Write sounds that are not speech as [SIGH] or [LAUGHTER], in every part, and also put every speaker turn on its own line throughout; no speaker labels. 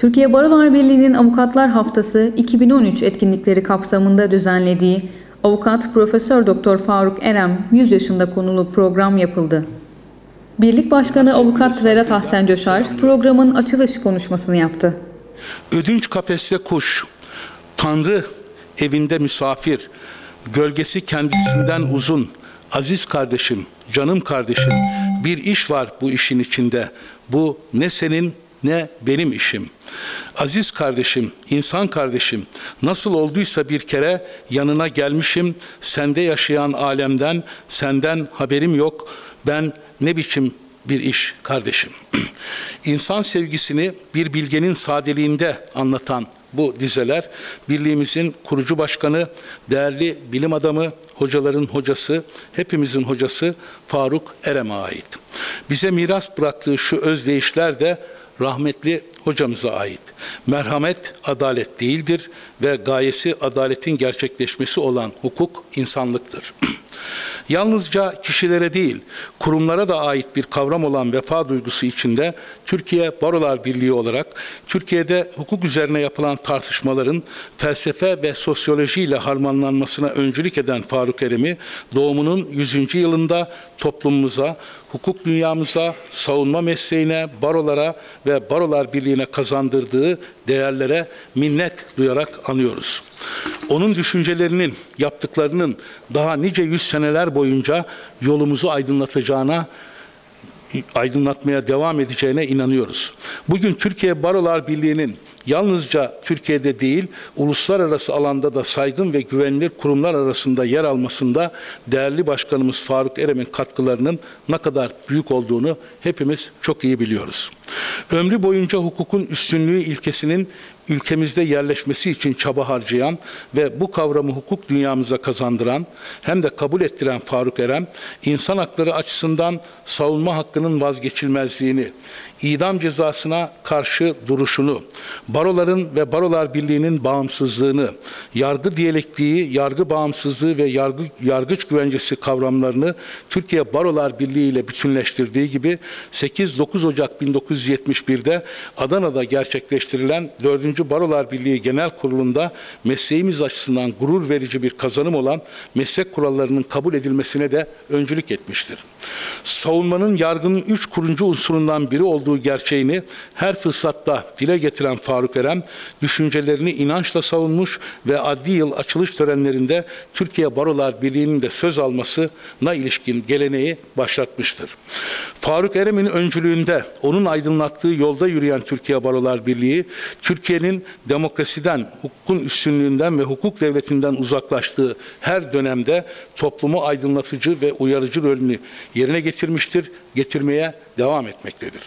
Türkiye Barolar Birliği'nin Avukatlar Haftası 2013 etkinlikleri kapsamında düzenlediği Avukat Profesör Doktor Faruk Erem 100 yaşında konulu program yapıldı. Birlik Başkanı Avukat Vedat Ahsen Coşar programın açılış konuşmasını yaptı.
Ödünç kafeste kuş, Tanrı evinde misafir, gölgesi kendisinden uzun, aziz kardeşim, canım kardeşim, bir iş var bu işin içinde. Bu ne senin ne benim işim. Aziz kardeşim, insan kardeşim, nasıl olduysa bir kere yanına gelmişim, sende yaşayan alemden, senden haberim yok, ben ne biçim bir iş kardeşim. [CLEARS THROAT] İnsan sevgisini bir bilgenin sadeliğinde anlatan bu dizeler birliğimizin kurucu başkanı, değerli bilim adamı, hocaların hocası, hepimizin hocası Faruk Erem'e ait. Bize miras bıraktığı şu özdeyişler de rahmetli hocamıza ait. Merhamet adalet değildir ve gayesi adaletin gerçekleşmesi olan hukuk insanlıktır. [CLEARS THROAT] Yalnızca kişilere değil, kurumlara da ait bir kavram olan vefa duygusu içinde Türkiye Barolar Birliği olarak Türkiye'de hukuk üzerine yapılan tartışmaların felsefe ve sosyolojiyle harmanlanmasına öncülük eden Faruk Erem'i doğumunun 100. yılında toplumumuza, hukuk dünyamıza, savunma mesleğine, barolara ve barolar birliğine kazandırdığı değerlere minnet duyarak anıyoruz. Onun düşüncelerinin, yaptıklarının daha nice yüz seneler boyunca yolumuzu aydınlatacağına aydınlatmaya devam edeceğine inanıyoruz. Bugün Türkiye Barolar Birliği'nin yalnızca Türkiye'de değil, uluslararası alanda da saygın ve güvenilir kurumlar arasında yer almasında değerli başkanımız Faruk Erem'in katkılarının ne kadar büyük olduğunu hepimiz çok iyi biliyoruz. Ömrü boyunca hukukun üstünlüğü ilkesinin ülkemizde yerleşmesi için çaba harcayan ve bu kavramı hukuk dünyamıza kazandıran hem de kabul ettiren Faruk Erem, insan hakları açısından savunma hakkının vazgeçilmezliğini, idam cezasına karşı duruşunu, baroların ve barolar birliğinin bağımsızlığını, yargı diyalektiği, yargı bağımsızlığı ve yargı, yargıç güvencesi kavramlarını Türkiye Barolar Birliği ile bütünleştirdiği gibi 8-9 Ocak 1971'de Adana'da gerçekleştirilen 4. Barolar Birliği Genel Kurulu'nda mesleğimiz açısından gurur verici bir kazanım olan meslek kurallarının kabul edilmesine de öncülük etmiştir. Savunmanın yargının üç kurucu unsurundan biri olduğu gerçeğini her fırsatta dile getiren Faruk Erem, düşüncelerini inançla savunmuş ve adli yıl açılış törenlerinde Türkiye Barolar Birliği'nin de söz almasına ilişkin geleneği başlatmıştır. Faruk Erem'in öncülüğünde onun aydınlattığı yolda yürüyen Türkiye Barolar Birliği, Türkiye'nin demokrasiden, hukukun üstünlüğünden ve hukuk devletinden uzaklaştığı her dönemde toplumu aydınlatıcı ve uyarıcı rolünü yerine getirmiştir, getirmeye devam etmektedir.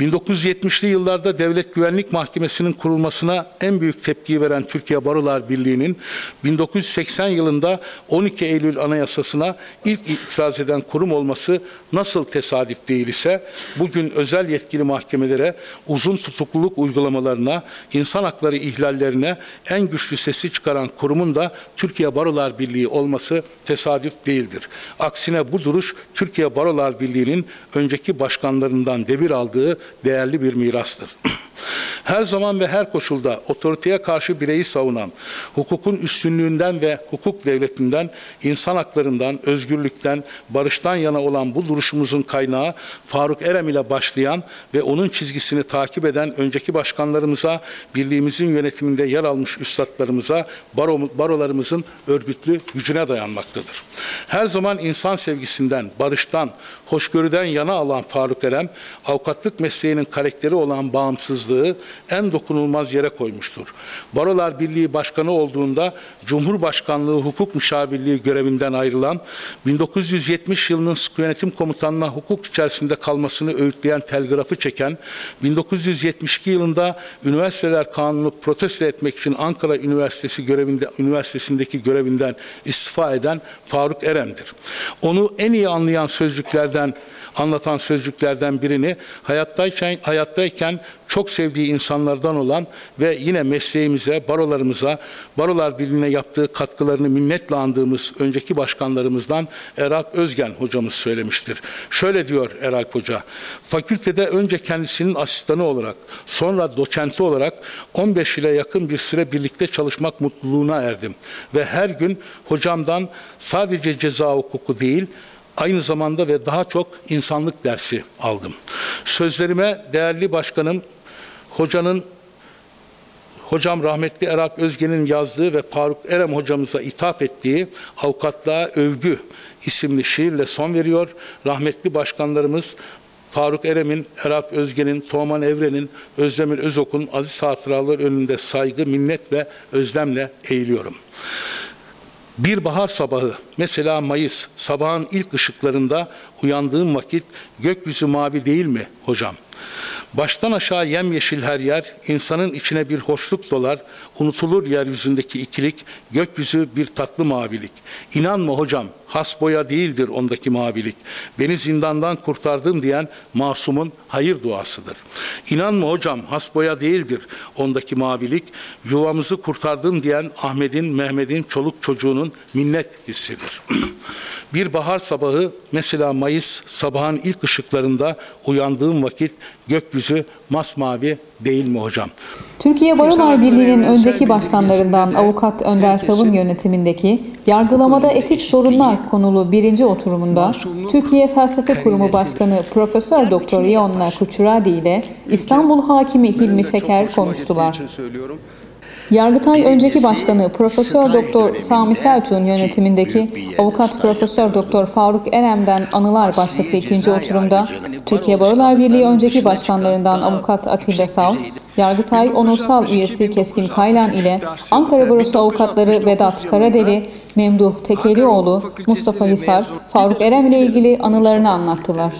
1970'li yıllarda Devlet Güvenlik Mahkemesi'nin kurulmasına en büyük tepkiyi veren Türkiye Barolar Birliği'nin 1980 yılında 12 Eylül Anayasası'na ilk itiraz eden kurum olması nasıl tesadüf değil ise bugün özel yetkili mahkemelere uzun tutukluluk uygulamalarına, insan hakları ihlallerine en güçlü sesi çıkaran kurumun da Türkiye Barolar Birliği olması tesadüf değildir. Aksine bu duruş Türkiye Barolar Birliği'nin önceki başkanlarından devir aldığı değerli bir mirastır. [CLEARS THROAT] her zaman ve her koşulda otoriteye karşı bireyi savunan, hukukun üstünlüğünden ve hukuk devletinden, insan haklarından, özgürlükten, barıştan yana olan bu duruşumuzun kaynağı Faruk Erem ile başlayan ve onun çizgisini takip eden önceki başkanlarımıza, birliğimizin yönetiminde yer almış üstadlarımıza, baro, barolarımızın örgütlü gücüne dayanmaktadır. Her zaman insan sevgisinden, barıştan, hoşgörüden yana alan Faruk Erem, avukatlık mesleğinin karakteri olan bağımsızlığı en dokunulmaz yere koymuştur. Barolar Birliği Başkanı olduğunda Cumhurbaşkanlığı Hukuk Müşavirliği görevinden ayrılan, 1970 yılının sıkı yönetim komutanına hukuk içerisinde kalmasını öğütleyen telgrafı çeken, 1972 yılında Üniversiteler Kanunu protesto etmek için Ankara Üniversitesi görevinde, Üniversitesi'ndeki görevinden istifa eden Faruk Erem'dir. Onu en iyi anlayan sözcüklerden anlatan sözcüklerden birini hayattayken, hayattayken çok sevdiği insanlardan olan ve yine mesleğimize, barolarımıza, Barolar Birliği'ne yaptığı katkılarını minnetle andığımız önceki başkanlarımızdan Eralp Özgen hocamız söylemiştir. Şöyle diyor Eralp Hoca, fakültede önce kendisinin asistanı olarak, sonra doçenti olarak 15 ile yakın bir süre birlikte çalışmak mutluluğuna erdim. Ve her gün hocamdan sadece ceza hukuku değil, aynı zamanda ve daha çok insanlık dersi aldım. Sözlerime değerli başkanım, hocanın Hocam rahmetli Erap Özgen'in yazdığı ve Faruk Erem hocamıza ithaf ettiği Avukatlığa Övgü isimli şiirle son veriyor. Rahmetli başkanlarımız Faruk Erem'in, Erap Özgen'in, Toğman Evren'in, Özdemir Özok'un aziz hatıralar önünde saygı, minnet ve özlemle eğiliyorum. Bir bahar sabahı, mesela Mayıs, sabahın ilk ışıklarında uyandığım vakit gökyüzü mavi değil mi hocam? Baştan aşağı yemyeşil her yer, insanın içine bir hoşluk dolar, unutulur yeryüzündeki ikilik, gökyüzü bir tatlı mavilik. İnanma hocam, has boya değildir ondaki mavilik. Beni zindandan kurtardım diyen masumun hayır duasıdır. İnanma hocam, has boya değildir ondaki mavilik. Yuvamızı kurtardım diyen Ahmet'in, Mehmet'in, çoluk çocuğunun minnet hissidir. [CLEARS THROAT] Bir bahar sabahı mesela Mayıs sabahın ilk ışıklarında uyandığım vakit gökyüzü masmavi değil mi hocam?
Türkiye Barolar Birliği'nin önceki başkanlarından Avukat Önder Savun yönetimindeki yargılamada etik sorunlar konulu birinci oturumunda Türkiye Felsefe Kurumu Başkanı Profesör Doktor Ionna Kuçuradi ile İstanbul Hakimi Hilmi Şeker konuştular. Yargıtay önceki başkanı Profesör Doktor Sami Selçuk'un yönetimindeki Avukat Profesör Doktor Faruk Erem'den anılar başlıklı ikinci oturumda Türkiye Barolar Birliği önceki başkanlarından Avukat Atilla Sav, Yargıtay Onursal Üyesi Keskin Kaylan ile Ankara Barosu avukatları Vedat Karadeli, Memduh Tekelioğlu, Mustafa Hisar, Faruk Erem ile ilgili anılarını anlattılar.